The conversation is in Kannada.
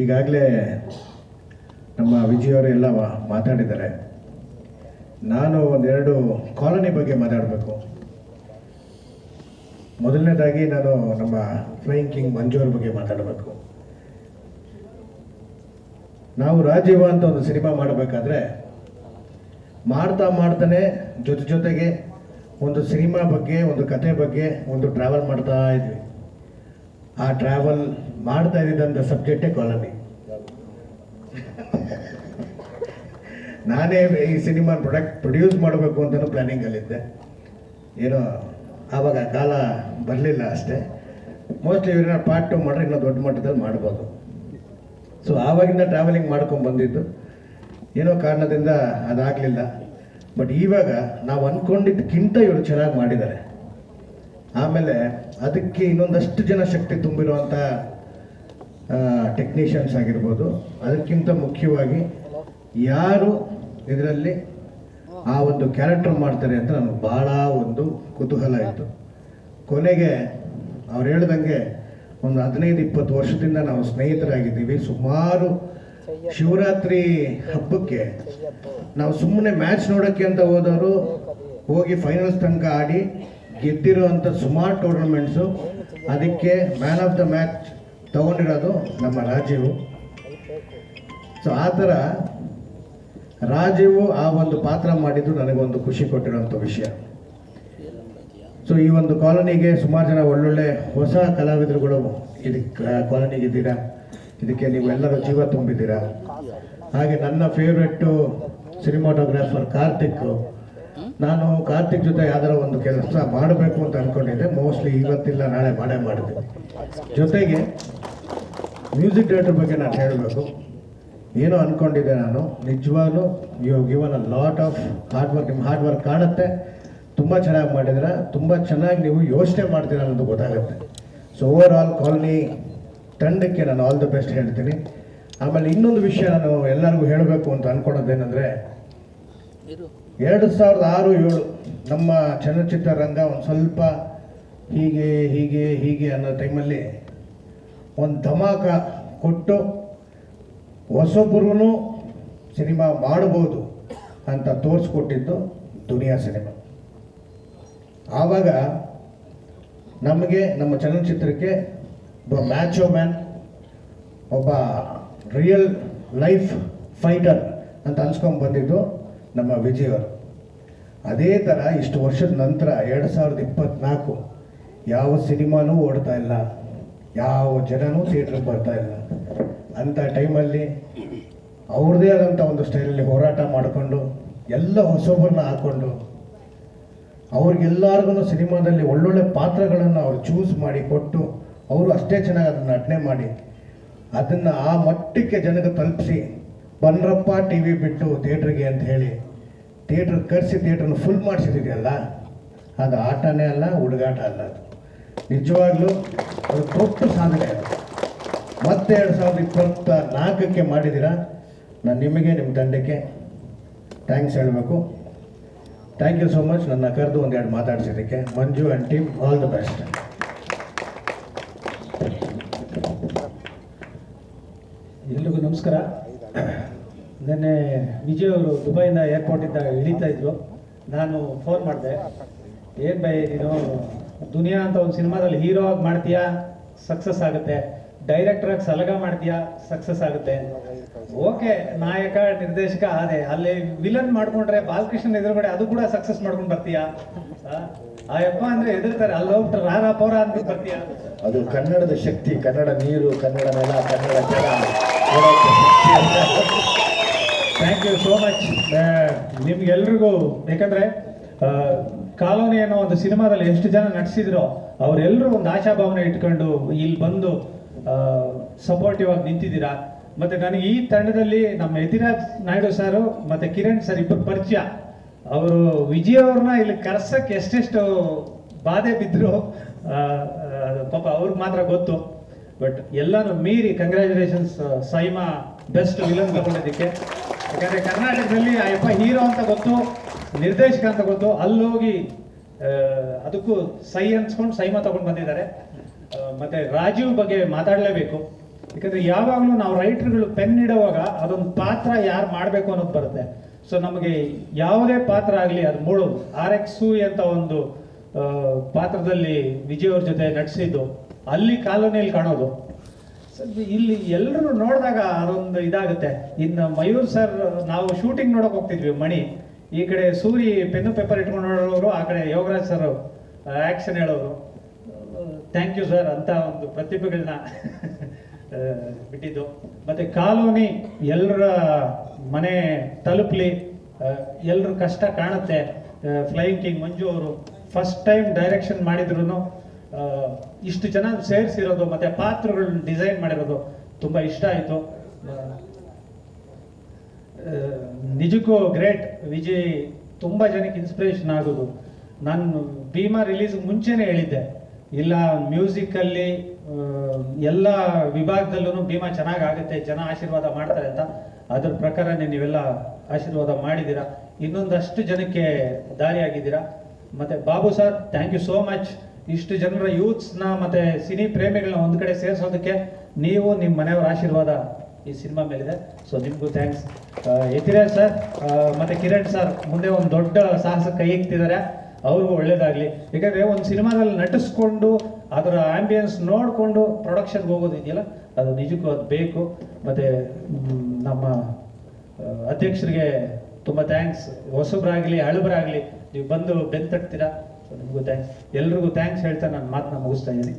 ಈಗಾಗಲೇ ನಮ್ಮ ವಿಜಯವರು ಎಲ್ಲ ಮಾತಾಡಿದ್ದಾರೆ. ನಾನು ಒಂದೆರಡು ಕಾಲೋನಿ ಬಗ್ಗೆ ಮಾತಾಡಬೇಕು. ಮೊದಲನೇದಾಗಿ ನಾನು ನಮ್ಮ ಫ್ಲೈಯಿಂಗ್ ಕಿಂಗ್ ಮಂಜು ಅವ್ರ ಬಗ್ಗೆ ಮಾತಾಡಬೇಕು. ನಾವು ರಾಜೀವ ಅಂತ ಒಂದು ಸಿನಿಮಾ ಮಾಡಬೇಕಾದ್ರೆ ಮಾಡ್ತಾ ಮಾಡ್ತಾನೆ ಜೊತೆ ಜೊತೆಗೆ ಒಂದು ಸಿನಿಮಾ ಬಗ್ಗೆ, ಒಂದು ಕತೆ ಬಗ್ಗೆ ಒಂದು ಟ್ರಾವೆಲ್ ಮಾಡ್ತಾ ಇದ್ವಿ. ಆ ಟ್ರಾವೆಲ್ ಮಾಡ್ತಾ ಇದ್ದಿದ್ದಂಥ ಸಬ್ಜೆಕ್ಟೇ ಕಾಲನಿ ನಾನೇ ಈ ಸಿನಿಮಾ ಪ್ರೊಡಕ್ಟ್ ಪ್ರೊಡ್ಯೂಸ್ ಮಾಡಬೇಕು ಅಂತಲೂ ಪ್ಲ್ಯಾನಿಂಗಲ್ಲಿದ್ದೆ ಏನೋ ಆವಾಗ ಕಾಲ ಬರಲಿಲ್ಲ ಅಷ್ಟೇ. ಮೋಸ್ಟ್ಲಿ ಇವ್ರನ್ನ ಪಾರ್ಟ್ ಟು ಮಾಡ್ರೆ ಇನ್ನೂ ದೊಡ್ಡ ಮಟ್ಟದಲ್ಲಿ ಮಾಡ್ಬೋದು. ಸೊ ಆವಾಗಿಂದ ಟ್ರಾವೆಲಿಂಗ್ ಮಾಡ್ಕೊಂಡು ಬಂದಿದ್ದು. ಏನೋ ಕಾರಣದಿಂದ ಅದಾಗಲಿಲ್ಲ. ಬಟ್ ಇವಾಗ ನಾವು ಅಂದ್ಕೊಂಡಿದ್ದಕ್ಕಿಂತ ಇವರು ಚೆನ್ನಾಗಿ ಮಾಡಿದ್ದಾರೆ. ಆಮೇಲೆ ಅದಕ್ಕೆ ಇನ್ನೊಂದಷ್ಟು ಜನ ಶಕ್ತಿ ತುಂಬಿರುವಂಥ ಟೆಕ್ನಿಷಿಯನ್ಸ್ ಆಗಿರ್ಬೋದು. ಅದಕ್ಕಿಂತ ಮುಖ್ಯವಾಗಿ ಯಾರು ಇದರಲ್ಲಿ ಆ ಒಂದು ಕ್ಯಾರೆಕ್ಟರ್ ಮಾಡ್ತಾರೆ ಅಂತ ನನಗೆ ಭಾಳ ಒಂದು ಕುತೂಹಲ ಇತ್ತು. ಕೊನೆಗೆ ಅವ್ರು ಹೇಳ್ದಂಗೆ ಒಂದು ಹದಿನೈದು, ಇಪ್ಪತ್ತು ವರ್ಷದಿಂದ ನಾವು ಸ್ನೇಹಿತರಾಗಿದ್ದೀವಿ. ಸುಮಾರು ಶಿವರಾತ್ರಿ ಹಬ್ಬಕ್ಕೆ ನಾವು ಸುಮ್ಮನೆ ಮ್ಯಾಚ್ ನೋಡೋಕ್ಕೆ ಅಂತ ಹೋದವರು ಹೋಗಿ ಫೈನಲ್ಸ್ ತನಕ ಆಡಿ ಗೆದ್ದಿರುವಂಥ ಸುಮಾರು ಟೂರ್ನಮೆಂಟ್ಸು ಅದಕ್ಕೆ ಮ್ಯಾನ್ ಆಫ್ ದ ಮ್ಯಾಚ್ ತಗೊಂಡಿರೋದು ನಮ್ಮ ರಾಜೀವ್. ಸೊ ಆ ಥರ ರಾಜೀವ್ ಆ ಒಂದು ಪಾತ್ರ ಮಾಡಿದ್ದು ನನಗೊಂದು ಖುಷಿ ಕೊಟ್ಟಿರೋಂಥ ವಿಷಯ. ಸೊ ಈ ಒಂದು ಕಾಲೋನಿಗೆ ಸುಮಾರು ಜನ ಒಳ್ಳೊಳ್ಳೆ ಹೊಸ ಕಲಾವಿದರುಗಳು ಇದಕ್ಕೆ ಕಾಲೋನಿಗೆ ಇದ್ದೀರಾ? ಇದಕ್ಕೆ ನೀವೆಲ್ಲರೂ ಜೀವ ತುಂಬಿದ್ದೀರಾ? ಹಾಗೆ ನನ್ನ ಫೇವ್ರೆಟ್ಟು ಸಿನಿಮಾಟೋಗ್ರಾಫರ್ ಕಾರ್ತಿಕ್ ನಾನು ಕಾರ್ತಿಕ್ ಜೊತೆ ಯಾವ್ದಾರ ಒಂದು ಕೆಲಸ ಮಾಡಬೇಕು ಅಂತ ಅನ್ಕೊಂಡಿದ್ದೆ. ಮೋಸ್ಟ್ಲಿ ಇವತ್ತಿಲ್ಲ ನಾಳೆ ಮಾಡೇ ಮಾಡಿದೆ ಜೊತೆಗೆ ಮ್ಯೂಸಿಕ್ ಡೈರೆಕ್ಟರ್ ಬಗ್ಗೆ ನಾನು ಹೇಳಬೇಕು. ಏನೋ ಅನ್ಕೊಂಡಿದ್ದೆ ನಾನು. ನಿಜವಾಗ್ಲೂ you given a lot of hard work ನಿಮ್ಮ ಹಾರ್ಡ್ ವರ್ಕ್ ಕಾಣುತ್ತೆ. ತುಂಬ ಚೆನ್ನಾಗಿ ಮಾಡಿದ್ರೆ ತುಂಬ ಚೆನ್ನಾಗಿ ನೀವು ಯೋಚನೆ ಮಾಡ್ತೀರ ಅನ್ನೋದು ಗೊತ್ತಾಗುತ್ತೆ. ಸೊ ಓವರ್ ಆಲ್ ಕಾಲನಿ ತಂಡಕ್ಕೆ ನಾನು ಆಲ್ ದ ಬೆಸ್ಟ್ ಹೇಳ್ತೀನಿ. ಆಮೇಲೆ ಇನ್ನೊಂದು ವಿಷಯ ನಾನು ಎಲ್ಲರಿಗೂ ಹೇಳಬೇಕು ಅಂತ ಅನ್ಕೊಳೋದೇನೆಂದರೆ ಎರಡು ಸಾವಿರದ ಆರು ಏಳು ನಮ್ಮ ಚಲನಚಿತ್ರ ರಂಗ ಒಂದು ಸ್ವಲ್ಪ ಹೀಗೆ ಹೀಗೆ ಹೀಗೆ ಅನ್ನೋ ಟೈಮಲ್ಲಿ ಒಂದು ಧಮಾಕ ಕೊಟ್ಟು ಹೊಸೊಬ್ಬರೂ ಸಿನಿಮಾ ಮಾಡ್ಬೋದು ಅಂತ ತೋರಿಸ್ಕೊಟ್ಟಿದ್ದು ದುನಿಯಾ ಸಿನಿಮಾ. ಆವಾಗ ನಮಗೆ, ನಮ್ಮ ಚಲನಚಿತ್ರಕ್ಕೆ ಒಬ್ಬ ಮ್ಯಾಚೋ ಮ್ಯಾನ್, ಒಬ್ಬ ರಿಯಲ್ ಲೈಫ್ ಫೈಟರ್ ಅಂತ ಅನ್ಸ್ಕೊಂಡು ಬಂದಿದ್ದು. ನಮ್ಮ ವಿಜಯವರು. ಅದೇ ಥರ ಇಷ್ಟು ವರ್ಷದ ನಂತರ ಎರಡು ಸಾವಿರದ ಇಪ್ಪತ್ತ್ನಾಲ್ಕು ಯಾವ ಸಿನಿಮಾನೂ ಓಡ್ತಾ ಇಲ್ಲ. ಯಾವ ಜನನೂ ಥಿಯೇಟ್ರಿಗೆ ಬರ್ತಾ ಇಲ್ಲ. ಅಂಥ ಟೈಮಲ್ಲಿ ಅವ್ರದ್ದೇ ಆದಂಥ ಒಂದು ಸ್ಟೈಲಲ್ಲಿ ಹೋರಾಟ ಮಾಡಿಕೊಂಡು ಎಲ್ಲ ಹೊಸೊಬ್ಬರನ್ನ ಹಾಕ್ಕೊಂಡು ಅವ್ರಿಗೆಲ್ಲರಿಗೂ ಸಿನಿಮಾದಲ್ಲಿ ಒಳ್ಳೊಳ್ಳೆ ಪಾತ್ರಗಳನ್ನು ಅವ್ರು ಚೂಸ್ ಮಾಡಿ ಕೊಟ್ಟು ಅವರು ಅಷ್ಟೇ ಚೆನ್ನಾಗಿ ಅದನ್ನು ನಟನೆ ಮಾಡಿ ಅದನ್ನು ಆ ಮಟ್ಟಕ್ಕೆ ಜನಕ್ಕೆ ತಲುಪಿಸಿ ಬನ್ರಪ್ಪ ಟಿ ವಿ ಬಿಟ್ಟು ಥಿಯೇಟ್ರಿಗೆ ಅಂತ ಹೇಳಿ ಥಿಯೇಟ್ರ್ ಕರೆಸಿ ಥಿಯೇಟ್ರನ್ನ ಫುಲ್ ಮಾಡಿಸಿದೆಯಲ್ಲ ಅದು ಆಟನೇ ಅಲ್ಲ, ಹುಡುಗಾಟ ಅಲ್ಲ ಅದು. ನಿಜವಾಗ್ಲೂ ಅದು ದೊಡ್ಡ ಸಾಧನೆ ಅದು. ಮತ್ತೆ ಎರಡು ಸಾವಿರದ ಇಪ್ಪತ್ತ ನಾಲ್ಕಕ್ಕೆ ಮಾಡಿದ್ದೀರಾ? ನಾನು ನಿಮಗೆ, ನಿಮ್ಮ ತಂಡಕ್ಕೆ ಥ್ಯಾಂಕ್ಸ್ ಹೇಳಬೇಕು. ಥ್ಯಾಂಕ್ ಯು ಸೋ ಮಚ್ ನನ್ನ ಕರೆದು ಒಂದೆರಡು ಮಾತಾಡಿಸಿದ್ದಕ್ಕೆ. Manju and team all the best ಎಲ್ರಿಗೂ ನಮಸ್ಕಾರ. ನಿನ್ನೆ ವಿಜಯ್ ಅವರು ದುಬೈನ ಏರ್ಪೋರ್ಟಿಂದ ಇಳಿತಾ ಇದ್ರು. ನಾನು ಫೋನ್ ಮಾಡಿದೆ. ಏನು ಬೈ ನೀನು ದುನಿಯಾ ಅಂತ ಒಂದು ಸಿನಿಮಾದಲ್ಲಿ ಹೀರೋ ಆಗಿ ಮಾಡ್ತೀಯಾ? ಸಕ್ಸಸ್ ಆಗುತ್ತೆ. ಡೈರೆಕ್ಟರ್ ಆಗಿ ಸಲಗ ಮಾಡ್ತೀಯಾ? ಸಕ್ಸಸ್ ಆಗುತ್ತೆ ಓಕೆ, ನಾಯಕ, ನಿರ್ದೇಶಕ ಅದೇ ಅಲ್ಲಿ ವಿಲನ್ ಮಾಡ್ಕೊಂಡ್ರೆ ಬಾಲಕೃಷ್ಣನ್ ಎದುರುಗಡೆ ಅದು ಕೂಡ ಸಕ್ಸಸ್ ಮಾಡ್ಕೊಂಡು ಬರ್ತೀಯಾ? ಆ? ಯಪ್ಪ ಅಂದ್ರೆ ಎದುರ್ತಾರೆ ಅಲ್ಲಿ ಹೋಗ್ಬಿಟ್ರೆ ರಾರಾ ಪೌರ ಅಂತ ಬರ್ತೀಯಾ? ಅದು ಕನ್ನಡದ ಶಕ್ತಿ. ಕನ್ನಡ ನೀರು, ಕನ್ನಡ ನೆಲ, ಕನ್ನಡ ಜಲ. ಥ್ಯಾಂಕ್ ಯು ಸೋ ಮಚ್ ನಿಮ್ಗೆಲ್ರಿಗೂ, ಯಾಕಂದ್ರೆ ಕಾಲೋನಿ ಅನ್ನೋ ಒಂದು ಸಿನಿಮಾದಲ್ಲಿ ಎಷ್ಟು ಜನ ನಟಿಸಿದ್ರು ಅವರೆಲ್ಲರೂ ಒಂದು ಆಶಾಭಾವನೆ ಇಟ್ಕೊಂಡು ಇಲ್ಲಿ ಬಂದು ಸಪೋರ್ಟಿವ್ ಆಗಿ ನಿಂತಿದ್ದೀರಾ? ಮತ್ತೆ ನನಗೆ ಈ ತಂಡದಲ್ಲಿ ನಮ್ಮ ಯತಿರಾಜ್ ನಾಯ್ಡು ಸಾರು ಮತ್ತೆ ಕಿರಣ್ ಸರ್ ಇಬ್ಬರು ಪರಿಚಯ. ಅವರು ವಿಜಯ್ ಅವ್ರನ್ನ ಇಲ್ಲಿ ಕರ್ಸಕ್ಕೆ ಎಷ್ಟೆಷ್ಟು ಬಾಧೆ ಬಿದ್ದರು ಪಾಪ ಅವ್ರಿಗೆ ಮಾತ್ರ ಗೊತ್ತು. ಬಟ್ ಎಲ್ಲಾನು ಮೀರಿ ಕಂಗ್ರ್ಯಾಚುಲೇಷನ್ಸ್ ಸೈಮಾ ಬೆಸ್ಟ್ ವಿಲನ್ ತಗೊಂಡಿದ್ದಕ್ಕೆ. ಯಾಕಂದ್ರೆ ಕರ್ನಾಟಕದಲ್ಲಿ ಅಯ್ಯಪ್ಪ ಯಪ್ಪ ಹೀರೋ ಅಂತ ಗೊತ್ತು, ನಿರ್ದೇಶಕ ಅಂತ ಗೊತ್ತು, ಅಲ್ಲೋಗಿ ಅದಕ್ಕೂ ಸೈ ಅನ್ಸ್ಕೊಂಡು ಸೈಮಾ ತಗೊಂಡು ಬಂದಿದ್ದಾರೆ. ಮತ್ತೆ ರಾಜೀವ್ ಬಗ್ಗೆ ಮಾತಾಡಲೇಬೇಕು. ಯಾಕಂದ್ರೆ ಯಾವಾಗಲೂ ನಾವು ರೈಟರ್ಗಳು ಪೆನ್ ಇಡುವಾಗ ಅದೊಂದು ಪಾತ್ರ ಯಾರು ಮಾಡಬೇಕು ಅನ್ನೋದು ಬರುತ್ತೆ. ಸೊ ನಮಗೆ ಯಾವುದೇ ಪಾತ್ರ ಆಗಲಿ ಅದು ಮೂಡೋದು ಆರ್ ಎಕ್ಸ್ ಅಂತ ಒಂದು ಪಾತ್ರದಲ್ಲಿ ವಿಜಯ್ ಅವ್ರ ಜೊತೆ ನಟಿಸಿದ್ದು ಅಲ್ಲಿ ಕಾಲೋನಿಯಲ್ಲಿ ಕಾಣೋದು. ಇಲ್ಲಿ ಎಲ್ಲರೂ ನೋಡಿದಾಗ ಅದೊಂದು ಇದಾಗುತ್ತೆ. ಇನ್ನು ಮಯೂರ್ ಸರ್ ನಾವು ಶೂಟಿಂಗ್ ನೋಡೋಕೆ ಹೋಗ್ತಿದ್ವಿ, ಮಣಿ. ಈ ಕಡೆ ಸೂರಿ ಪೆನ್ನು ಪೇಪರ್ ಇಟ್ಕೊಂಡು ನೋಡೋರು, ಆ ಕಡೆ ಯೋಗರಾಜ್ ಸರ್ ಆ್ಯಕ್ಷನ್ ಹೇಳೋರು. ಥ್ಯಾಂಕ್ ಯು ಸರ್ ಅಂತ ಒಂದು ಪ್ರತಿಭೆಗಳನ್ನ ಬಿಟ್ಟಿದ್ದು. ಮತ್ತೆ ಕಾಲೋನಿ ಎಲ್ಲರ ಮನೆ ತಲುಪಲಿ ಎಲ್ಲರ ಕಷ್ಟ ಕಾಣುತ್ತೆ. ಫ್ಲೈಯಿಂಗ್ ಕಿಂಗ್ ಮಂಜು ಅವರು ಫಸ್ಟ್ ಟೈಮ್ ಡೈರೆಕ್ಷನ್ ಮಾಡಿದ್ರು ಇಷ್ಟು ಜನ ಸೇರಿಸಿರೋದು, ಮತ್ತೆ ಪಾತ್ರಗಳನ್ನ ಡಿಸೈನ್ ಮಾಡಿರೋದು ತುಂಬಾ ಇಷ್ಟ ಆಯಿತು. ನಿಜಕ್ಕೂ ಗ್ರೇಟ್ ವಿಜಯ್ ತುಂಬಾ ಜನಕ್ಕೆ ಇನ್ಸ್ಪಿರೇಷನ್ ಆಗೋದು. ನಾನು ಭೀಮಾ ರಿಲೀಸ್ ಮುಂಚೆನೆ ಹೇಳಿದ್ದೆ. ಇಲ್ಲ ಮ್ಯೂಸಿಕ್ ಅಲ್ಲಿ ಎಲ್ಲ ವಿಭಾಗದಲ್ಲೂ ಭೀಮಾ ಚೆನ್ನಾಗಿ ಆಗುತ್ತೆ ಜನ ಆಶೀರ್ವಾದ ಮಾಡ್ತಾರೆ ಅಂತ. ಅದ್ರ ಪ್ರಕಾರನೇ ನೀವೆಲ್ಲ ಆಶೀರ್ವಾದ ಮಾಡಿದ್ದೀರಾ. ಇನ್ನೊಂದಷ್ಟು ಜನಕ್ಕೆ ದಾರಿಯಾಗಿದ್ದೀರಾ. ಮತ್ತೆ Babu sir thank you so much ಇಷ್ಟು ಜನರ ಯೂತ್ಸ್ನ ಮತ್ತೆ ಸಿನಿ ಪ್ರೇಮಿಗಳನ್ನ ಒಂದು ಕಡೆ ಸೇರಿಸೋದಕ್ಕೆ ನೀವು ನಿಮ್ಮ ಮನೆಯವರ ಆಶೀರ್ವಾದ ಈ ಸಿನಿಮಾ ಮೇಲಿದೆ. ಸೊ ನಿಮಗೂ ಥ್ಯಾಂಕ್ಸ್ ಯತಿರಾಜ್ ಸರ್ ಮತ್ತೆ ಕಿರಣ್ ಸರ್ ಮುಂದೆ ಒಂದು ದೊಡ್ಡ ಸಾಹಸ ಕೈ ಇಕ್ತಿದ್ದಾರೆ ಅವ್ರಿಗೂ ಒಳ್ಳೇದಾಗಲಿ. ಯಾಕಂದರೆ ಒಂದು ಸಿನಿಮಾದಲ್ಲಿ ನಟಿಸ್ಕೊಂಡು ಅದರ ಆಂಬಿಯನ್ಸ್ ನೋಡಿಕೊಂಡು ಪ್ರೊಡಕ್ಷನ್ಗೆ ಹೋಗೋದು ಇದೆಯಲ್ಲ ಅದು ನಿಜಕ್ಕೂ ಅದು ಬೇಕು. ಮತ್ತು ನಮ್ಮ ಅಧ್ಯಕ್ಷರಿಗೆ ತುಂಬ ಥ್ಯಾಂಕ್ಸ್ ಹೊಸಬ್ರಾಗಲಿ ಹಳಬರಾಗಲಿ ನೀವು ಬಂದು ಬೆನ್ ತಟ್ತೀರಾ? ಸೊ ನಿಮಗೂ ಥ್ಯಾಂಕ್ಸ್ ಎಲ್ರಿಗೂ ಥ್ಯಾಂಕ್ಸ್ ಹೇಳ್ತಾ ನಾನು ಮಾತನ್ನ ಮುಗಿಸ್ತಾ ಇದ್ದೀನಿ.